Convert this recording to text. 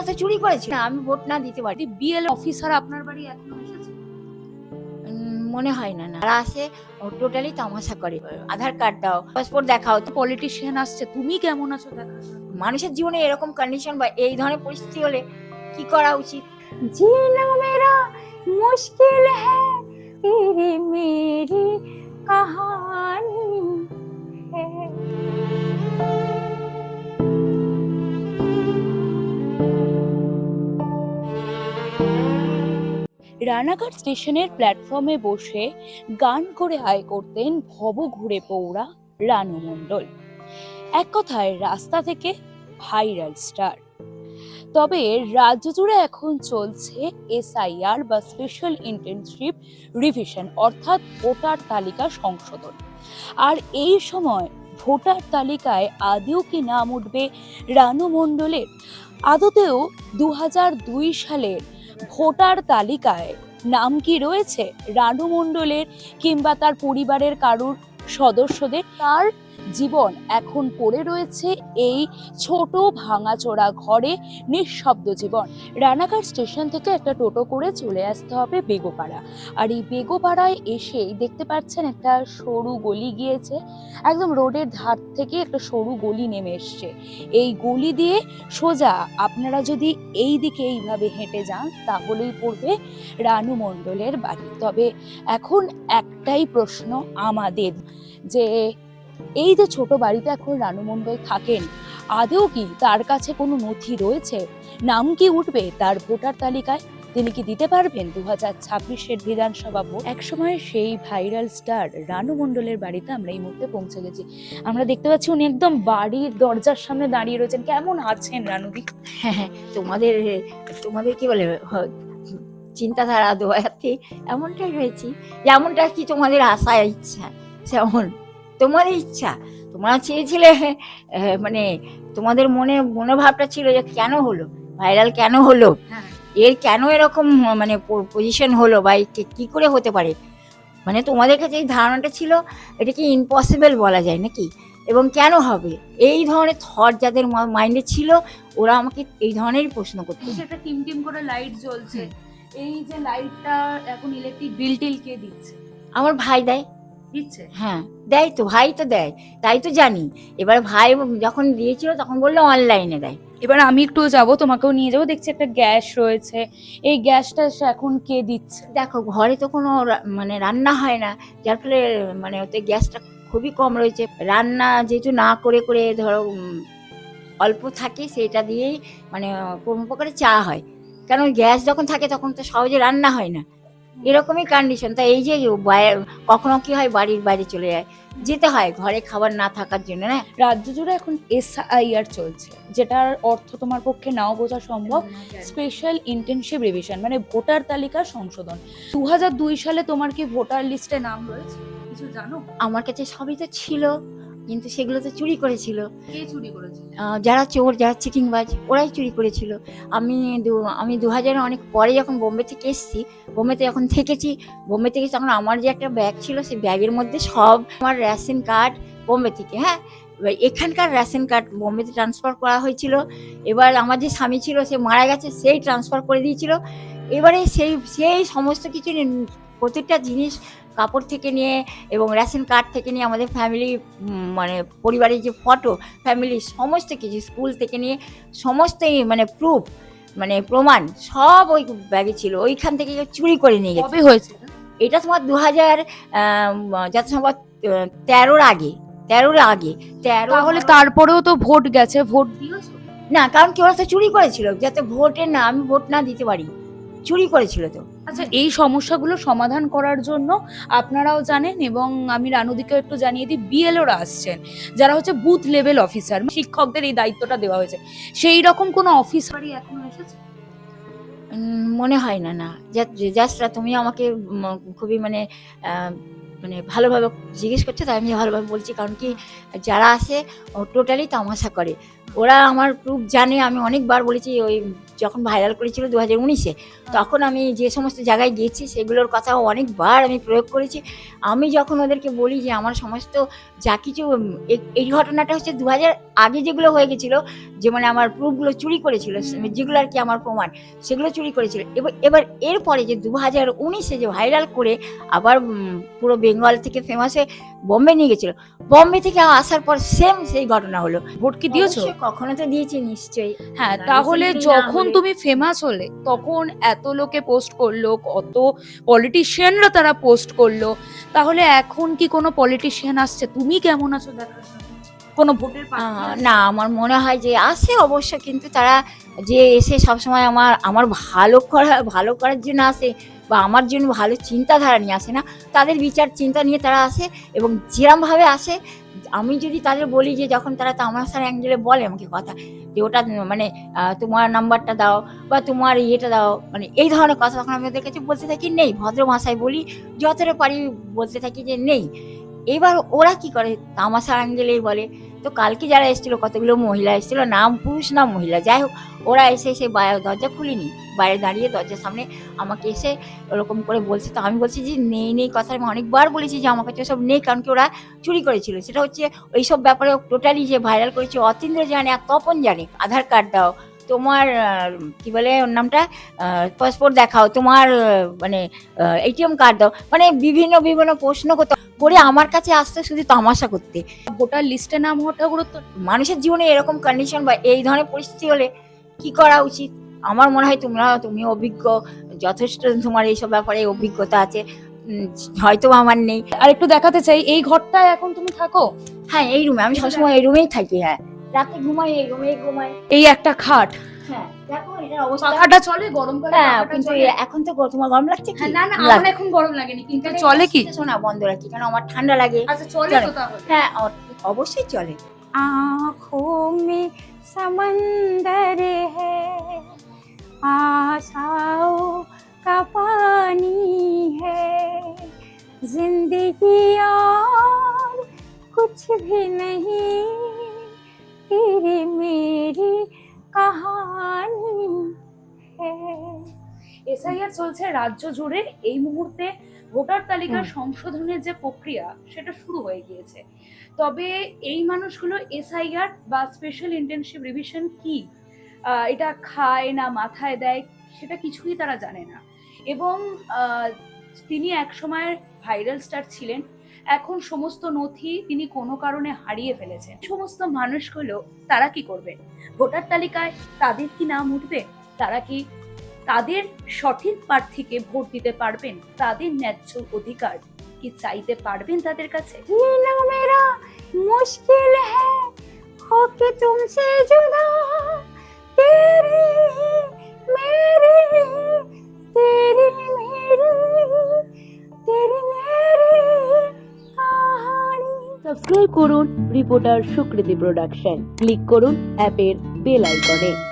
ওরা চুরি করেছে? না, আমি ভোট না দিতে পারি। বিএল অফিসার আপনার বাড়ি এখনও মনে হয় না না। আসে টোটালি তামাশা করে। আধার কার্ড দাও পাসপোর্ট দেখাও তো পলিটিশিয়ান আসছে, তুমি কেমন আছো দেখা। মানুষের জীবনে এরকম কন্ডিশন বা এই ধরনের পরিস্থিতি হলে কি করা উচিত? জিনা মেরা মুশকিল হ্যায় তেরি মেরি কাহানি। রানাঘাট স্টেশনের প্ল্যাটফর্মে বসে গান করে আয় করতেন ভব ঘুরে পৌড়া রানু মণ্ডল। এক কথায় রাস্তা থেকে ভাইরাল স্টার। তবে রাজ্য জুড়ে এখন চলছে এসআইআর বা স্পেশাল ইন্টার্নশিপ রিভিশন, অর্থাৎ ভোটার তালিকা সংশোধন। আর এই সময় ভোটার তালিকায় আদৌ কি নাম উঠবে রানু মণ্ডলের? আদতেও দু সালের ভোটার তালিকায় নাম কি রয়েছে? রানু মণ্ডলের কিংবা তার পরিবারের কারুর সদস্যদের? তার জীবন এখন পড়ে রয়েছে এই ছোট ভাঙাচোরা ঘরে নিঃশব্দ জীবন। রানাঘাট স্টেশন থেকে একটা টোটো করে চলে আসতে হবে বেগোপাড়া। আর এই বেগোপাড়ায় এসেই দেখতে পাচ্ছেন একটা সরু গলি গিয়েছে। একদম রোডের ধার থেকে একটা সরু গলি নেমে এসছে। এই গলি দিয়ে সোজা আপনারা যদি এই দিকে এইভাবে হেঁটে যান তাহলেই পড়বে রানু মণ্ডলের বাড়ি। তবে এখন একটাই প্রশ্ন আমাদের যে এই যে ছোট বাড়িতে এখন রানু মণ্ডল থাকেন, আদৌ কি তার কাছে কোনো নথি রয়েছে? নাম কি উঠবে তার ভোটার তালিকায়? তিনি কি দিতে পারবেন দু হাজার ছাব্বিশের বিধানসভা ভোট? একসময় সেই ভাইরাল স্টার রানু মণ্ডলের বাড়িতে আমরা এই মুহূর্তে পৌঁছে গেছি। আমরা দেখতে পাচ্ছি উনি একদম বাড়ির দরজার সামনে দাঁড়িয়ে রয়েছেন। কেমন আছেন রানুদি? হ্যাঁ তোমাদের তোমাদের কি বলে চিন্তাধারা দোয়াতে এমনটাই হয়েছি যেমনটা কি তোমাদের আশা ইচ্ছা, সেমন। তোমার ইচ্ছা। তোমরা চেয়েছিলে মানে তোমাদের মনে মনোভাবটা ছিল যে কেন হলো? ভাইরাল কেন হলো? হ্যাঁ। এর কেন এরকম মানে পজিশন হলো বা কে- করে হতে পারে? মানে তোমাদের কাছে এই ধারণাটা ছিল এটা কি ইম্পসিবল বলা যায় নাকি? এবং কেন হবে? এই ধরনের থট যাদের মাইন্ডে ছিল ওরা আমাকে এই ধরনেরই প্রশ্ন করতো। একটা টিম টিম করে লাইট জ্বলছে এই যে লাইটটা এখন ইলেকট্রিক বিল টিল কে দিচ্ছে? আমার ভাই দেয়। দিচ্ছে? হ্যাঁ দেয় তো ভাই তো দেয় তাই তো জানি। এবার ভাই যখন দিয়েছিল তখন বলল অনলাইনে দেয়। এবার আমি একটু যাব তোমাকেও নিয়ে যাব দেখছি একটা গ্যাস রয়েছে। এই গ্যাসটা এখন কে দিচ্ছে? দেখো ঘরে তো কোনো মানে রান্না হয় না যার ফলে মানে ওতে গ্যাসটা খুবই কম রয়েছে। রান্না যেহেতু না করে করে ধরো অল্প থাকে সেটা দিয়েই মানে কোনো প্রকারে চা হয়। কারণ গ্যাস যখন থাকে তখন তো সহজে রান্না হয় না। এরকমই কন্ডিশন তা এই যে কখনো কি হয় বাড়ির বাইরে চলে যায়? যেতে হয় ঘরে খাবার না থাকার জন্য না? রাজ্য জুড়ে এখন এসআইআর চলছে যেটার অর্থ তোমার পক্ষে নাও বোঝা সম্ভব। স্পেশাল ইন্টেনশিপ রিভিশন মানে ভোটার তালিকা সংশোধন। দু হাজার দুই সালে তোমার কি ভোটার লিস্টে নাম রয়েছে? কিছু জানো? আমার কাছে সবই তো ছিল। কিন্তু সেগুলো তো চুরি করেছিল। কে চুরি যারা চোর যারা চিটিংবাজ ওরাই চুরি করেছিল। আমি আমি দু হাজার অনেক পরে যখন বোম্বে থেকে এসেছি বোম্বেতে যখন থেকেছি বোম্বে থেকে তখন আমার যে একটা ব্যাগ ছিল সেই ব্যাগের মধ্যে সব আমার রেশন কার্ড বোম্বে থেকে হ্যাঁ? এবার এখানকার রেশন কার্ড বোম্বেতে ট্রান্সফার করা হয়েছিল। এবার আমার যে স্বামী ছিল সে মারা গেছে সেই ট্রান্সফার করে দিয়েছিল। এবারে সেই সেই সমস্ত কিছু প্রত্যেকটা জিনিস কাপড় থেকে নিয়ে এবং রেশন কার্ড থেকে নিয়ে আমাদের ফ্যামিলি মানে পরিবারের যে ফটো ফ্যামিলি সমস্ত কিছু স্কুল থেকে নিয়ে সমস্তই মানে প্রুফ মানে প্রমাণ সব ওই ব্যাগে ছিল। ওইখান থেকে চুরি করে নিয়ে গেছে। হয়েছে এটা তোমার দু হাজার যত সম্ভব তেরোর আগে তেরোর আগে তেরো তাহলে তারপরেও তো ভোট গেছে ভোট দিয়েছ? না কারণ কি ওরা তো চুরি করেছিল যাতে ভোটের না আমি ভোট না দিতে পারি। চুরি করেছিল তো। আচ্ছা এই সমস্যাগুলো সমাধান করার জন্য আপনারাও জানেন এবং আমি রানুদিকেও একটু জানিয়ে দিই বিএলওরা আসছেন। যারা হচ্ছে বুথ লেভেল অফিসার শিক্ষকদের এই দায়িত্বটা দেওয়া হয়েছে। সেই রকম কোনো অফিসারই এখনও এসেছে? মনে হয় না না। জাস্ট তুমি আমাকে খুবই মানে মানে ভালোভাবে জিজ্ঞেস করছ তাই আমি ভালোভাবে বলছি। কারণ কি যারা আসে টোটালি তামাশা করে। ওরা আমার প্রুফ জানে আমি অনেকবার বলেছি ওই যখন ভাইরাল করেছিল দু হাজার উনিশে তখন আমি যে সমস্ত জায়গায় গিয়েছি সেগুলোর কথা অনেকবার আমি প্রয়োগ করেছি। আমি যখন ওদেরকে বলি যে আমার সমস্ত যা কিছু এই ঘটনাটা হচ্ছে দু হাজার আগে যেগুলো হয়ে গেছিল যে মানে আমার প্রুফগুলো চুরি করেছিল যেগুলো আর কি আমার প্রমাণ সেগুলো চুরি করেছিল। এবার এবার এরপরে যে দু হাজার উনিশে যে ভাইরাল করে আবার পুরো বেঙ্গল থেকে ফেমাস হয়ে বম্বে নিয়ে গেছিল। বোম্বে থেকে আসার পর সেম সেই ঘটনা হলো। ভোট কি দিয়েছ? কখনো তো দিয়েছি নিশ্চয়ই। হ্যাঁ তাহলে যখন তুমি ফেমাস হলে তখন এত লোকে পোস্ট করল কত পলিটিশিয়ানরা তারা পোস্ট করল। তাহলে এখন কি কোনো পলিটিশিয়ান আসছে? তুমি কেমন আছো? দেখার কোনো ভোটের? না আমার মনে হয় যে আসে অবশ্য কিন্তু তারা যে এসে সবসময় আমার আমার ভালো করা ভালো করার জন্য আসে বা আমার জন্য ভালো চিন্তাধারা নিয়ে আসে না, তাদের বিচার চিন্তা নিয়ে তারা আসে এবং যেরমভাবে আসে, আমি যদি তাদের বলি যে যখন তারা তামাশার অ্যাঙ্গেলে বলে আমাকে কথা, যে ওটা মানে তোমার নাম্বারটা দাও বা তোমার ইয়েটা দাও মানে এই ধরনের কথা তখন আমি ওদের কাছে বলতে থাকি, নেই, ভদ্র ভাষায় বলি, যতটা পারি বলতে থাকি যে নেই। এবার ওরা কি করে তামাশার অ্যাঙ্গেলেই বলে তো কালকে যারা এসেছিল, কতগুলো মহিলা এসেছিল না পুরুষ না মহিলা, যাই হোক, ওরা এসে এসে দরজা খুলিনি। বাইরে দাঁড়িয়ে দরজার সামনে আমাকে এসে ওরকম করে বলছে। তো আমি বলছি যে, নেই নেই কথা আমি অনেকবার বলেছি যে, আমার কাছে ওসব নেই, কারণ কি ওরা চুরি করেছিল। সেটা হচ্ছে, ওইসব ব্যাপারে টোটালি যে ভাইরাল করেছে অতীন্দ্র জানে আর তপন জানে আধার কার্ড দাও তোমার কি বলে ওর নামটা? পাসপোর্ট দেখাও তোমার মানে এটিএম কার্ড দাও। মানে বিভিন্ন বিভিন্ন প্রশ্ন করতে করে আমার কাছে আসতে শুধু তামাশা করতে। ভোটার লিস্টে নাম হওয়াটা গুরুত্ব মানুষের জীবনে এরকম কন্ডিশন বা এই ধরনের পরিস্থিতি হলে কি করা উচিত? আমার মনে হয় তোমরা তুমি অভিজ্ঞ যথেষ্ট তোমার এইসব ব্যাপারে অভিজ্ঞতা আছে। হয়তো আমার নেই। আর একটু দেখাতে চাই এই ঘরটায় এখন তুমি থাকো? হ্যাঁ এই রুমে আমি সবসময় এই রুমেই থাকি হ্যাঁ। রাতে ঘুমাই এই রুমেই ঘুমাই এই একটা খাট হ্যাঁ দেখো এটার অবস্থা পাখাটা চলে গরমকালে হ্যাঁ পাখাটা কিন্তু চলে? এখন তো গ- তোমার গরম লাগছে কি হ্যাঁ, না না লাগে। আমার এখন গরম লাগেনি কিন্তু চলে কি শোনা বন্ধ রাখি কারণ আমার ঠান্ডা লাগে আচ্ছা চলে চলে। তো তাহলে হ্যাঁ অ- অবশ্যই চলে आँखों में समंदर है आशाओं का पानी है जिंदगी और कुछ भी नहीं तेरी मेरी कहानी है এসআইআর চলছে রাজ্য জুড়ে এই মুহূর্তে ভোটার তালিকার হুম। সংশোধনের যে প্রক্রিয়া সেটা শুরু হয়ে গিয়েছে তবে এই মানুষগুলো এসআইআর বা স্পেশাল ইন্টেনসিভ রিভিশন কি আহ, এটা খায় না মাথায় দেয় সেটা কিছুই তারা জানে না এবং আহ, তিনি একসময় ভাইরাল স্টার ছিলেন এখন সমস্ত নথি তিনি কোনো কারণে হারিয়ে ফেলেছেন। সমস্ত মানুষগুলো তারা কি করবে? ভোটার তালিকায় তাদের কি নাম উঠবে? তারা কি তাদের সঠিক প্রার্থীকে ভোট দিতে পারবেন? তাদের ন্যায্য অধিকার কি চাইতে পারবেন তাদের কাছে? মুশকিল হ্যাঁ জুদা করুন রিপোর্টার সুকৃতি প্রোডাকশন ক্লিক করুন অ্যাপের বেল আইকনে